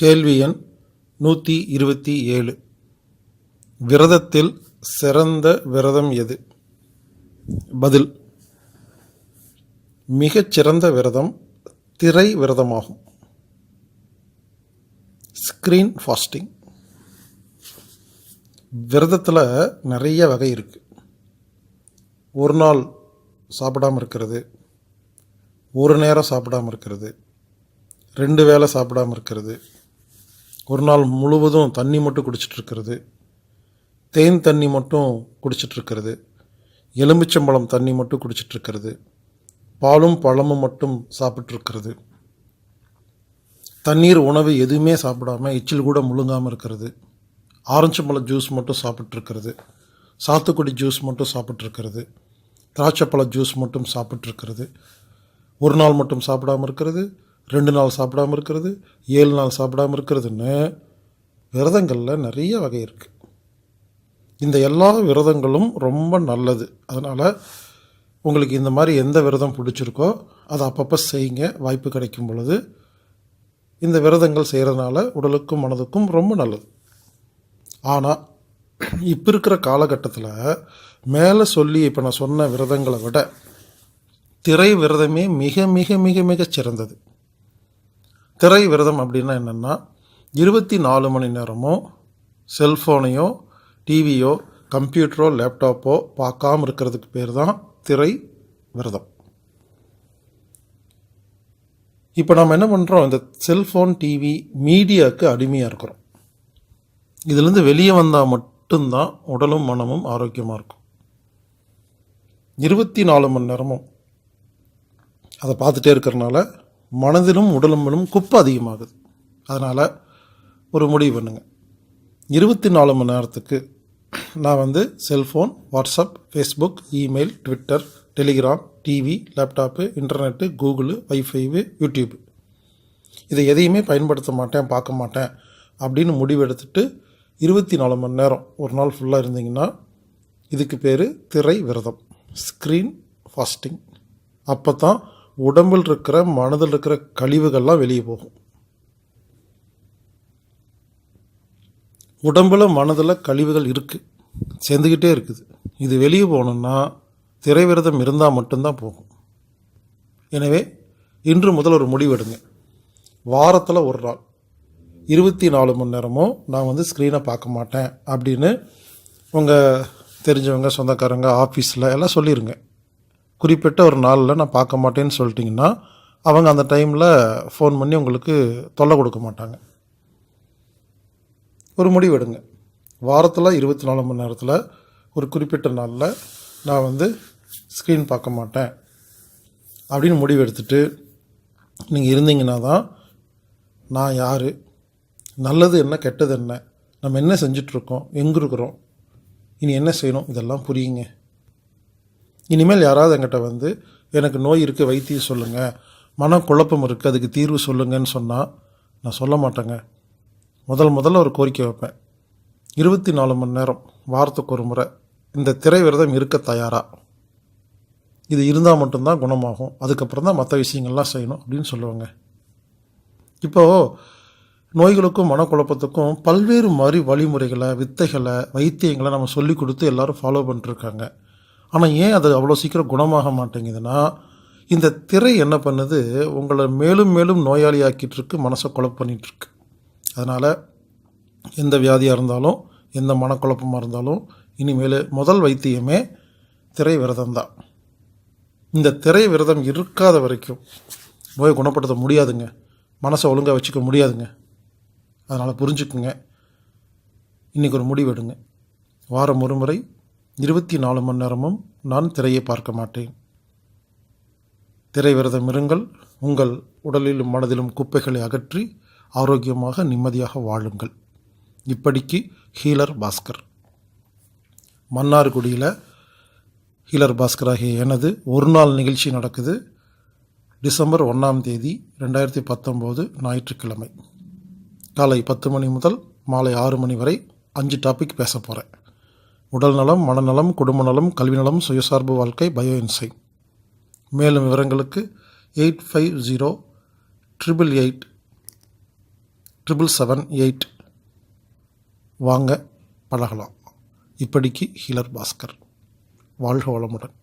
கேள்வி எண் நூற்றி இருபத்தி ஏழு. விரதத்தில் சிறந்த விரதம் எது? பதில் மிகச் சிறந்த விரதம் திரை விரதமாகும். ஸ்க்ரீன் ஃபாஸ்டிங் விரதத்தில் நிறைய வகை இருக்குது ஒரு நாள் சாப்பிடாம இருக்கிறது ஒரு நேரம் சாப்பிடாம இருக்கிறது ரெண்டு வேளை சாப்பிடாம இருக்கிறது ஒரு நாள் முழுவதும் தண்ணி மட்டும் குடிச்சிட்டு இருக்கிறது. தேன் தண்ணி மட்டும் குடிச்சிட்டு இருக்கிறது. எலுமிச்சம்பழம் தண்ணி மட்டும் குடிச்சிட்டு இருக்கிறது. பாலும் பழமும் மட்டும் சாப்பிட்ருக்கிறது தண்ணீர் உணவு எதுவுமே சாப்பிடாம எச்சில் கூட முழுங்காமல் இருக்கிறது. ஆரஞ்சு பழ ஜூஸ் மட்டும் சாப்பிட்ருக்கிறது சாத்துக்குடி ஜூஸ் மட்டும் சாப்பிட்ருக்கிறது திராட்சைப்பழ ஜூஸ் மட்டும் சாப்பிட்ருக்கிறது ஒரு நாள் மட்டும் சாப்பிடாம இருக்கிறது. ரெண்டு நாள் சாப்பிடாம இருக்கிறது ஏழு நாள் சாப்பிடாம இருக்கிறதுன்னு விரதங்களில் நிறைய வகை இருக்குது இந்த எல்லா விரதங்களும் ரொம்ப நல்லது. அதனால் உங்களுக்கு இந்த மாதிரி எந்த விரதம் பிடிச்சிருக்கோ அதை அப்பப்போ செய்யுங்க. வாய்ப்பு கிடைக்கும் பொழுது இந்த விரதங்கள் செய்கிறதுனால உடலுக்கும் மனதுக்கும் ரொம்ப நல்லது. ஆனால் இப்போ இருக்கிற காலகட்டத்தில் மேலே சொல்லி இப்போ நான் சொன்ன விரதங்களை விட திரை விரதமே மிக மிக மிக மிக சிறந்தது. திரை விரதம் அப்படின்னா என்னென்னா இருபத்தி நாலு மணி நேரமும் செல்ஃபோனையோ டிவியோ கம்ப்யூட்டரோ லேப்டாப்போ பார்க்காம இருக்கிறதுக்கு பேர் தான் திரை விரதம் இப்போ நம்ம என்ன பண்ணுறோம் இந்த செல்ஃபோன் டிவி மீடியாவுக்கு அடிமையாக இருக்கிறோம். இதுலேருந்து வெளியே வந்தால் மட்டும்தான் உடலும் மனமும் ஆரோக்கியமாக இருக்கும். இருபத்தி நாலு மணி நேரமும் அதை பார்த்துட்டே இருக்கிறனால மனதிலும் உடலும் குப்பை அதிகமாகுது. அதனால் ஒரு முடிவு பண்ணுங்க. இருபத்தி நாலு மணி நேரத்துக்கு நான் வந்து cellphone WhatsApp Facebook email Twitter Telegram TV laptop internet Google wifi YouTube. இதை எதையுமே பயன்படுத்த மாட்டேன் பார்க்க மாட்டேன் அப்படின்னு முடிவெடுத்துட்டு இருபத்தி நாலு மணி நேரம் ஒரு நாள் ஃபுல்லாக இருந்தீங்கன்னா இதுக்கு பேர் திரை விரதம் ஸ்க்ரீன் ஃபாஸ்டிங் அப்போ தான் உடம்பில் இருக்கிற மனதில் இருக்கிற கழிவுகள்லாம் வெளியே போகும். உடம்பில் மனதில் கழிவுகள் இருக்குது சேர்ந்துக்கிட்டே இருக்குது. இது வெளியே போகணுன்னா திரைவிரதம் இருந்தால் மட்டும்தான் போகும். எனவே இன்று முதல் ஒரு முடிவெடுங்க வாரத்தில் ஒரு நாள். இருபத்தி நாலு மணி நேரமும் நான் வந்து ஸ்க்ரீனை பார்க்க மாட்டேன் அப்படின்னு உங்கள் தெரிஞ்சவங்க சொந்தக்காரங்க ஆஃபீஸில் எல்லாம் சொல்லிடுங்க குறிப்பிட்ட ஒரு நாளில் நான் பார்க்க மாட்டேன்னு சொல்லிட்டிங்கன்னா அவங்க அந்த டைமில் ஃபோன் பண்ணி உங்களுக்கு தொல்லை கொடுக்க மாட்டாங்க. ஒரு முடிவு எடுங்க. வாரத்தில் இருபத்தி நாலு மணி நேரத்தில் ஒரு குறிப்பிட்ட நாளில் நான் வந்து ஸ்க்ரீன் பார்க்க மாட்டேன் அப்படின்னு முடிவு எடுத்துட்டு நீங்கள் இருந்தீங்கன்னா தான் நான் யார் நல்லது என்ன கெட்டது என்ன நம்ம என்ன செஞ்சிட்ருக்கோம் எங்கே இருக்கிறோம் இனி என்ன செய்யணும் இதெல்லாம் புரியுங்க. இனிமேல் யாராவது என்கிட்ட வந்து எனக்கு நோய் இருக்குது வைத்தியம் சொல்லுங்கள் மன குழப்பம் இருக்குது அதுக்கு தீர்வு சொல்லுங்கன்னு சொன்னால் நான் சொல்ல மாட்டேங்க. முதல் முதல்ல ஒரு கோரிக்கை வைப்பேன். இருபத்தி நாலு மணி நேரம் வாரத்துக்கு ஒரு முறை இந்த திரை விரதம் இருக்க தயாரா? இது இருந்தால் மட்டும்தான் குணமாகும். அதுக்கப்புறம் தான் மற்ற விஷயங்கள்லாம் செய்யணும் அப்படின்னு சொல்லுவாங்க. இப்போது நோய்களுக்கும் மனக்குழப்பத்துக்கும் பல்வேறு மாதிரி வழிமுறைகளை வித்தைகளை வைத்தியங்களை நம்ம சொல்லி கொடுத்து எல்லோரும் ஃபாலோ பண்ணிட்டுருக்காங்க ஆனால் ஏன் அது அவ்வளோ சீக்கிரம் குணமாக மாட்டேங்குதுன்னா இந்த திரை என்ன பண்ணுது? உங்களை மேலும் மேலும் நோயாளியாக்கிட்டு இருக்கு மனசை குழப்ப பண்ணிகிட்ருக்கு அதனால் எந்த வியாதியாக இருந்தாலும் எந்த மனக்குழப்பமாக இருந்தாலும் இனிமேல் முதல் வைத்தியமே திரை விரதம் தான். இந்த திரை விரதம் இருக்காத வரைக்கும் நோய் குணப்படுத்த முடியாதுங்க. மனசை ஒழுங்காக வச்சுக்க முடியாதுங்க. அதனால் புரிஞ்சுக்குங்க. இன்றைக்கி ஒரு முடிவு எடுங்க. வாரம் ஒரு முறை இருபத்தி நாலு மணி நேரமும் நான் திரையை பார்க்க மாட்டேன். திரை விரதம் இருங்கள் உங்கள் உடலிலும் மனதிலும் குப்பைகளை அகற்றி ஆரோக்கியமாக நிம்மதியாக வாழுங்கள். இப்படிக்கு ஹீலர் பாஸ்கர். மன்னார்குடியில் ஹீலர் பாஸ்கர் ஆகிய எனது ஒரு நாள் நிகழ்ச்சி நடக்குது. டிசம்பர் ஒன்றாம் தேதி ரெண்டாயிரத்தி பத்தொம்போது ஞாயிற்றுக்கிழமை. காலை பத்து மணி முதல் மாலை ஆறு மணி வரை அஞ்சு டாபிக் பேச போகிறேன் உடல் நலம் மனநலம் குடும்ப நலம் கல்வி நலம் சுயசார்பு வாழ்க்கை பயோ இன்சை. மேலும் விவரங்களுக்கு eight five zero triple eight triple seven eight வாங்க பழகலாம். இப்படிக்கு ஹீலர் பாஸ்கர். வாழ்க வளமுடன்.